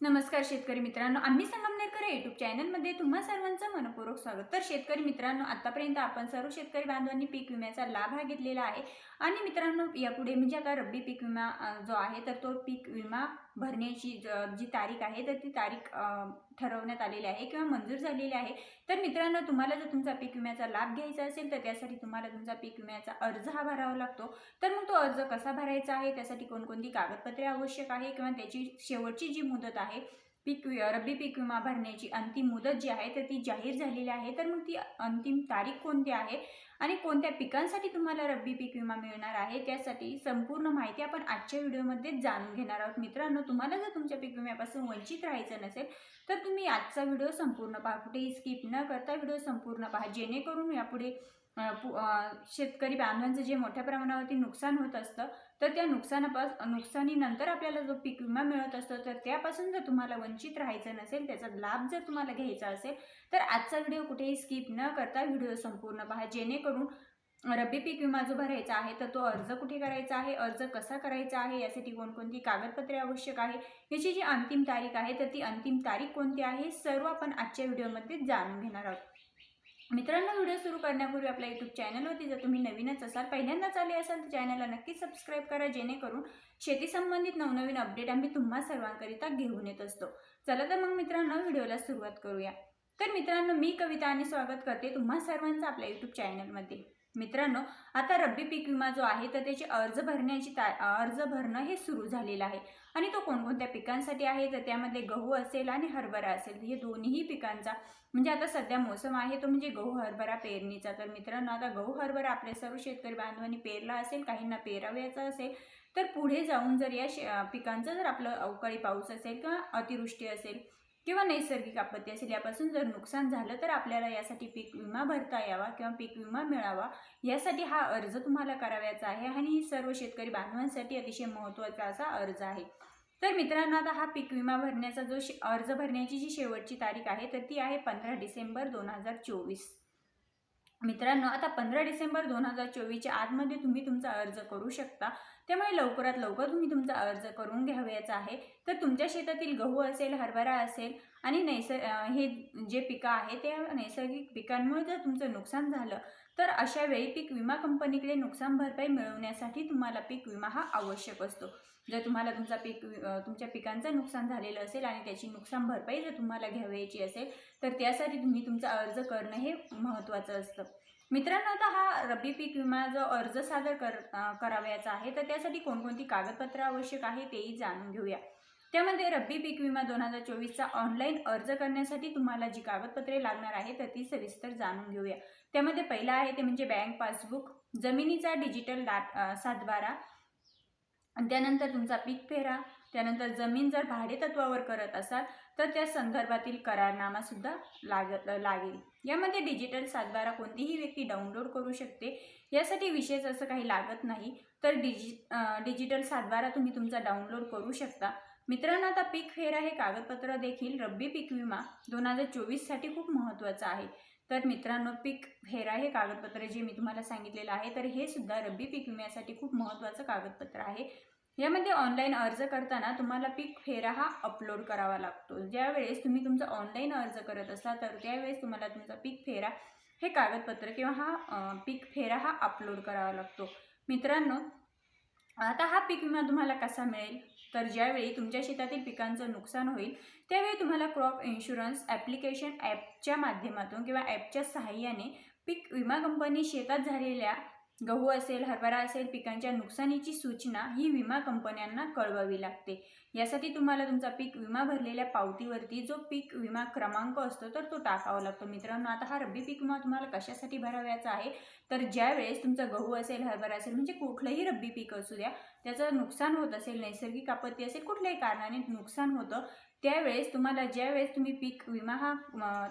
नमस्कार शेतकरी मित्रांनो आम्ही संगमनेरकर युट्यूब चॅनलमध्ये तुम्हा सर्वांचं मनपूर्वक स्वागत. तर शेतकरी मित्रांनो आतापर्यंत आपण सर्व शेतकरी बांधवांनी पीक विम्याचा लाभ हा घेतलेला आहे. आणि मित्रांनो यापुढे म्हणजे आता रब्बी पीक विमा जो आहे तर तो पीक विमा भरण्याची ज- जी तारीख आहे तर ती तारीख ठरवण्यात आलेली आहे किंवा मंजूर झालेली आहे. तर मित्रांनो तुम्हाला जर तुमचा पीक विम्याचा लाभ घ्यायचा असेल तर त्यासाठी तुम्हाला तुमचा पीक विम्याचा अर्ज हा भरावा लागतो. तर मग तो अर्ज कसा भरायचा आहे? त्यासाठी कोणकोणती कागदपत्रे आवश्यक आहे? किंवा त्याची शेवटची जी मुदत आहे पीक वि- रब्बी पीक विमा भरण्याची अंतिम मुदत जी आहे तर ती जाहीर झालेली आहे. तर मग ती अंतिम तारीख कोणती आहे? आणि कोणत्या पिकांसाठी तुम्हाला रब्बी पीक विमा मिळणार आहे? त्यासाठी संपूर्ण माहिती आपण आजच्या व्हिडिओमध्ये जाणून घेणार आहोत. मित्रांनो तुम्हाला जर तुमच्या पीक विम्यापासून वंचित राहायचं नसेल तर तुम्ही आजचा व्हिडिओ संपूर्ण पहा. कुठेही स्किप न करता व्हिडिओ संपूर्ण पहा. जेणेकरून यापुढे शेतकरी बांधवांचं जे मोठ्या प्रमाणावरती नुकसान होत असतं तर त्या नुकसानापास नुकसानीनंतर आपल्याला जो पीक विमा मिळत असतो तर त्यापासून जर तुम्हाला वंचित राहायचं नसेल त्याचा लाभ जर तुम्हाला घ्यायचा असेल तर आजचा व्हिडिओ कुठेही स्किप न करता व्हिडिओ संपूर्ण पहा. जेणेकरून रब्बी पीक विमा जो भरायचा आहे तर तो अर्ज कुठे करायचा आहे अर्ज कसा करायचा आहे यासाठी कोणकोणती कागदपत्रे आवश्यक आहे याची जी अंतिम तारीख आहे तर ती अंतिम तारीख कोणती आहे सर्व आपण आजच्या व्हिडिओमध्ये जाणून घेणार आहोत. मित्रांनो व्हिडिओ सुरू करण्यापूर्वी आपल्या यूट्यूब चॅनलवरती जर तुम्ही नवीनच असाल पहिल्यांदाच आले असाल तर चॅनलला नक्कीच सबस्क्राईब करा जेणेकरून शेती संबंधित नवनवीन अपडेट आम्ही तुम्हा सर्वांकरिता घेऊन येत असतो. चला तर मग मित्रांनो व्हिडिओला सुरुवात करूया. तर मित्रांनो मी कविता आणि स्वागत करते तुम्हा सर्वांचं आपल्या यूट्यूब चॅनलमध्ये मित्रांनो आता रब्बी पीक विमा जो आहे तर त्याचे अर्ज भरण्याची ता अर्ज भरणं हे सुरू झालेलं आहे. आणि तो कोणकोणत्या पिकांसाठी आहे तर त्यामध्ये गहू असेल आणि हरभरा असेल. हे दोन्ही पिकांचा म्हणजे आता सध्या मोसम आहे तो म्हणजे गहू हरभरा पेरणीचा. तर मित्रांनो आता गहू हरभरा आपले सर्व शेतकरी बांधवांनी पेरला असेल काहींना पेरावयाचा असेल तर पुढे जाऊन जर या शे पिकांचं जर आपलं अवकाळी पाऊस असेल किंवा अतिवृष्टी असेल किंवा नैसर्गिक आपत्ती असेल यापासून जर नुकसान झालं तर आपल्याला यासाठी पीक विमा भरता यावा किंवा पीक विमा मिळावा यासाठी हा अर्ज तुम्हाला करावयाचा आहे आणि ही सर्व शेतकरी बांधवांसाठी अतिशय महत्त्वाचा असा अर्ज आहे. तर मित्रांनो आता हा पीक विमा भरण्याचा जो शे अर्ज भरण्याची जी शेवटची तारीख आहे तर ती आहे पंधरा डिसेंबर दोन हजार चोवीस. मित्रांनो आता पंधरा डिसेंबर दोन हजार चोवीसच्या आतमध्ये तुम्ही तुमचा अर्ज करू शकता. त्यामुळे लवकरात लवकर तुम्ही तुमचा अर्ज करून घ्यावयाचा आहे. तर तुमच्या शेतातील गहू असेल हरभरा असेल आणि नैसर् हे जे पिकं आहे त्या नैसर्गिक पिकांमुळे जर तुमचं नुकसान झालं तर अशा वेळी पीक विमा कंपनीकडे नुकसान भरपाई मिळवण्यासाठी तुम्हाला पीक विमा हा आवश्यक असतो. जर तुम्हाला तुमचा पीक वि- तुमच्या पिकांचं नुकसान झालेलं असेल आणि त्याची नुकसान भरपाई जर तुम्हाला घ्यावयाची असेल तर त्यासाठी तुम्ही तुमचा अर्ज करणं हे महत्त्वाचं असतं. मित्रांनो आता हा रब्बी पीक विमा जो अर्ज सादर कर करावयाचा आहे तर त्यासाठी कोणकोणती कागदपत्रं आवश्यक आहे तेही जाणून घेऊया. त्यामध्ये रब्बी पीक विमा दोन हजार चोवीसचा ऑनलाईन अर्ज करण्यासाठी तुम्हाला जी कागदपत्रे लागणार आहे तर ती सविस्तर जाणून घेऊया. त्यामध्ये पहिलं आहे ते म्हणजे बँक पासबुक जमिनीचा डिजिटल डाट सातबारा. त्यानंतर तुमचा पीक फेरा त्यानंतर जमीन जर भाडे तत्वावर करत असाल तर त्या संदर्भातील करारनामासुद्धा लाग लागत लागेल. यामध्ये डिजिटल सातबारा कोणतीही व्यक्ती डाउनलोड करू शकते. यासाठी विशेष असं काही लागत नाही. तर डिजि डिजिटल सातबारा तुम्ही तुमचा डाउनलोड करू शकता. मित्रांनो आता पीक फेरा हे कागदपत्र देखील रब्बी पीक विमा दोन हजार चोवीससाठी खूप महत्त्वाचं आहे. तर मित्रांनो पीक फेरा हे कागदपत्र जे मी तुम्हाला सांगितलेलं आहे तर हे सुद्धा रब्बी पीक विम्यासाठी खूप महत्त्वाचं कागदपत्र आहे. यामध्ये ऑनलाईन अर्ज करताना तुम्हाला पीक फेरा हा अपलोड करावा लागतो. ज्यावेळेस तुम्ही तुमचा ऑनलाईन अर्ज करत असता तर त्यावेळेस तुम्हाला तुमचा पीक फेरा हे कागदपत्र किंवा हा पीक फेरा हा अपलोड करावा लागतो. मित्रांनो आता हा पीक विमा तुम्हाला कसा मिळेल? तर ज्यावेळी तुमच्या शेतातील पिकांचं नुकसान होईल त्यावेळी तुम्हाला क्रॉप इन्शुरन्स ॲप्लिकेशन ॲपच्या माध्यमातून किंवा ॲपच्या सहाय्याने पीक विमा कंपनी शेतात झालेल्या गहू असेल हरभरा असेल पिकांच्या नुकसानीची सूचना ही विमा कंपन्यांना कळवावी लागते. यासाठी तुम्हाला तुमचा पीक विमा भरलेल्या पावतीवरती जो पीक विमा क्रमांक असतो तर तो टाकावा लागतो. मित्रांनो आता हा रब्बी पीक विमा तुम्हाला कशासाठी भरावयाचा आहे? तर ज्यावेळेस तुमचा गहू असेल हरभरा असेल म्हणजे कुठलंही रब्बी पीक असू द्या त्याचं नुकसान होत असेल नैसर्गिक आपत्ती असेल कुठल्याही कारणाने नुकसान होतं त्यावेळेस तुम्हाला ज्यावेळेस तुम्ही पीक विमा हा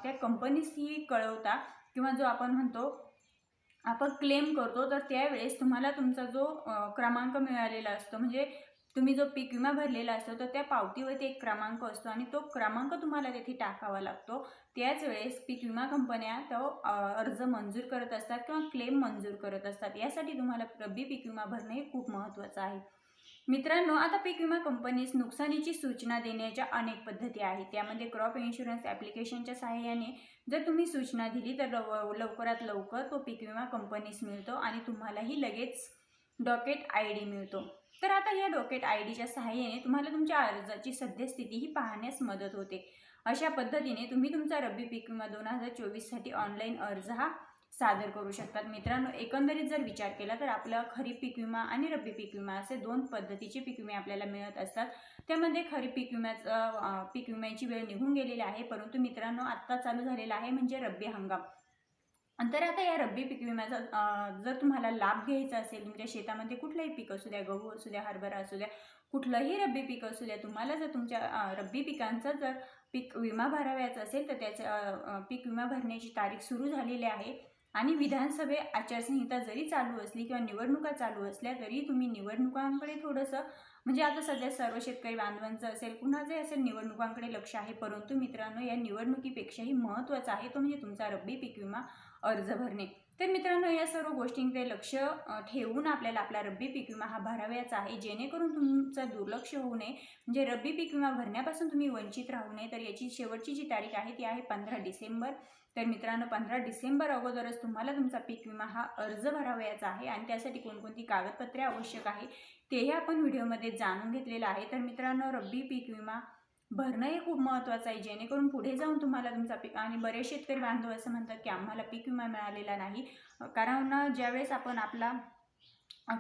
त्या कंपनीशी कळवता किंवा जो आपण म्हणतो आपण क्लेम करतो तर त्यावेळेस तुम्हाला तुमचा जो क्रमांक मिळालेला असतो म्हणजे तुम्ही जो पीक विमा भरलेला असतो तर त्या पावतीवरती एक क्रमांक असतो आणि तो क्रमांक तुम्हाला तेथे टाकावा लागतो. त्याच वेळेस पीक विमा कंपन्या तो अर्ज मंजूर करत असतात किंवा क्लेम मंजूर करत असतात. यासाठी तुम्हाला रब्बी पीक विमा भरणे हे खूप महत्त्वाचं आहे. मित्रांनो आता पीक विमा कंपनीस नुकसानीची सूचना देण्याच्या अनेक पद्धती आहेत. त्यामध्ये क्रॉप इन्शुरन्स ॲप्लिकेशनच्या सहाय्याने जर तुम्ही सूचना दिली तर लव लवकरात लवकर तो पीक विमा कंपनीस मिळतो आणि तुम्हालाही लगेच डॉकेट आय डी मिळतो. तर आता या डॉकेट आय डीच्या सहाय्याने तुम्हाला तुमच्या अर्जाची सद्यस्थितीही पाहण्यास मदत होते. अशा पद्धतीने तुम्ही तुमचा रब्बी पीक विमा दोन हजार चोवीससाठी ऑनलाईन अर्ज हा सादर करू शकतात. मित्रांनो एकंदरीत जर विचार केला तर आपलं खरीप पीक विमा आणि रब्बी पीक विमा असे दोन पद्धतीचे पीक विमे आपल्याला मिळत असतात. त्यामध्ये खरीप पीक विम्याचं पीक विम्याची वेळ निघून गेलेली आहे. परंतु मित्रांनो आत्ता चालू झालेला आहे म्हणजे रब्बी हंगाम. तर आता या रब्बी पीक विम्याचा जर तुम्हाला लाभ घ्यायचा असेल तुमच्या शेतामध्ये कुठलंही पीक असू द्या गहू असू द्या हरभरा असू द्या कुठलंही रब्बी पीक असू द्या तुम्हाला जर तुमच्या रब्बी पिकांचा जर पीक विमा भरावयाचा असेल तर त्याचं पीक विमा भरण्याची तारीख सुरू झालेली आहे. आणि विधानसभे आचारसंहिता जरी चालू असली किंवा निवडणुका चालू असल्या तरी तुम्ही निवडणुकांकडे थोडंसं म्हणजे आता सध्या सर्व शेतकरी बांधवांचं असेल कुणाचे असेल निवडणुकांकडे लक्ष आहे परंतु मित्रांनो या निवडणुकीपेक्षाही महत्त्वाचा आहे तो म्हणजे तुमचा रब्बी पीक विमा अर्ज भरणे. तर मित्रांनो या सर्व गोष्टींकडे लक्ष ठेवून आपल्याला आपला रब्बी पीक विमा हा भरावयाचा आहे जेणेकरून तुमचं दुर्लक्ष होऊ नये. म्हणजे रब्बी पीक विमा भरण्यापासून तुम्ही वंचित राहू नये. तर याची शेवटची जी तारीख आहे ती आहे पंधरा डिसेंबर. तर मित्रांनो पंधरा डिसेंबर अगोदरच तुम्हाला तुमचा पीक विमा हा अर्ज भरावयाचा आहे आणि त्यासाठी कोणकोणती कागदपत्रे आवश्यक आहे तेही आपण व्हिडिओमध्ये जाणून घेतलेलं आहे. तर मित्रांनो रब्बी पीक विमा भरणं हे खूप महत्त्वाचं आहे जेणेकरून पुढे जाऊन तुम्हाला तुमचा पीक आणि बरेच शेतकरी बांधव असं म्हणतात की आम्हाला पीक विमा मिळालेला नाही. कारण ज्यावेळेस आपण आपला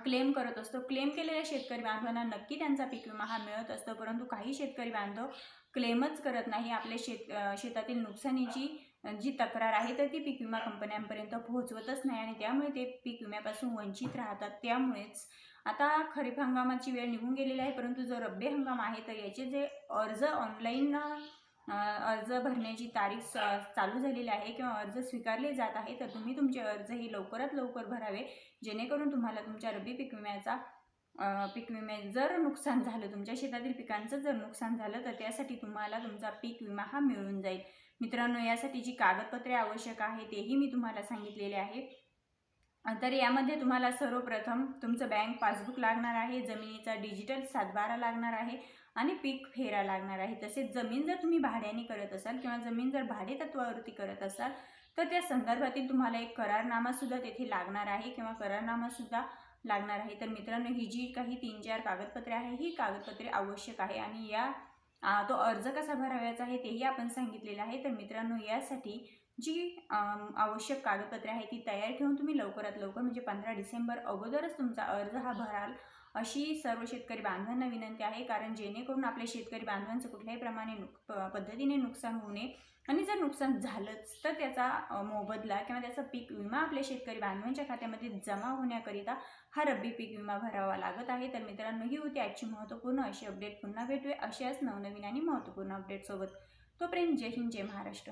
क्लेम करत असतो क्लेम केलेल्या शेतकरी बांधवांना नक्की त्यांचा पीक विमा हा मिळत असतो परंतु काही शेतकरी बांधव क्लेमच करत नाही आपल्या शेत शेतातील नुकसानीची जी तक्रार आहे तर ती पीक विमा कंपन्यांपर्यंत पोहोचवतच नाही आणि त्यामुळे ते पीक विम्यापासून वंचित राहतात. त्यामुळेच आता खरीप हंगामाची वेळ निघून गेलेली आहे परंतु जो रब्बी हंगाम आहे तर याचे जे अर्ज ऑनलाईन अर्ज भरण्याची तारीख स- चालू झालेली आहे किंवा अर्ज स्वीकारले जात आहे तर तुम्ही तुमचे अर्ज हे लवकरात लवकर भरावे जेणेकरून तुम्हाला तुमच्या रब्बी पीक विम्याचा पीक विमे जर नुकसान झालं तुमच्या शेतातील पिकांचं जर नुकसान झालं तर त्यासाठी तुम्हाला तुमचा पीक विमा हा मिळून जाईल. मित्रांनो यासाठी जी कागदपत्रे आवश्यक आहे तेही मी तुम्हाला सांगितलेले आहे. तर यामध्ये तुम्हाला सर्वप्रथम तुमचं बँक पासबुक लागणार आहे जमिनीचा डिजिटल सातबारा लागणार आहे आणि पीक फेरा लागणार आहे. तसेच जमीन जर तुम्ही भाड्याने करत असाल किंवा जमीन जर भाडे तत्वावरती करत असाल तर त्या संदर्भातील तुम्हाला एक करारनामासुद्धा तेथे लागणार आहे किंवा करारनामासुद्धा लागणार आहे. तर मित्रांनो ही जी काही तीन चार कागदपत्रे आहे ही कागदपत्रे आवश्यक आहे. आणि या तो अर्ज कसा भरावयाचा आहे तेही आपण सांगितलेलं आहे. तर मित्रांनो यासाठी जी आवश्यक कागदपत्रे आहे ती तयार ठेवून तुम्ही लवकरात लवकर म्हणजे पंधरा डिसेंबर अगोदरच तुमचा अर्ज हा भराल. अशी सर्व शेतकरी बांधवांना विनंती आहे कारण जेणेकरून आपल्या शेतकरी बांधवांचं कुठल्याही प्रमाणे नुक पद्धतीने नुकसान होऊ नये. आणि जर नुकसान झालंच तर त्याचा मोबदला किंवा त्याचा पीक विमा आपल्या शेतकरी बांधवांच्या खात्यामध्ये जमा होण्याकरिता हा रब्बी पीक विमा भरावा लागत आहे. तर मित्रांनो ही होती आजची महत्त्वपूर्ण अशी अपडेट पुन्हा भेटूया अशाच नवनवीन आणि महत्त्वपूर्ण अपडेटसोबत तोपर्यंत जय हिंद जय महाराष्ट्र.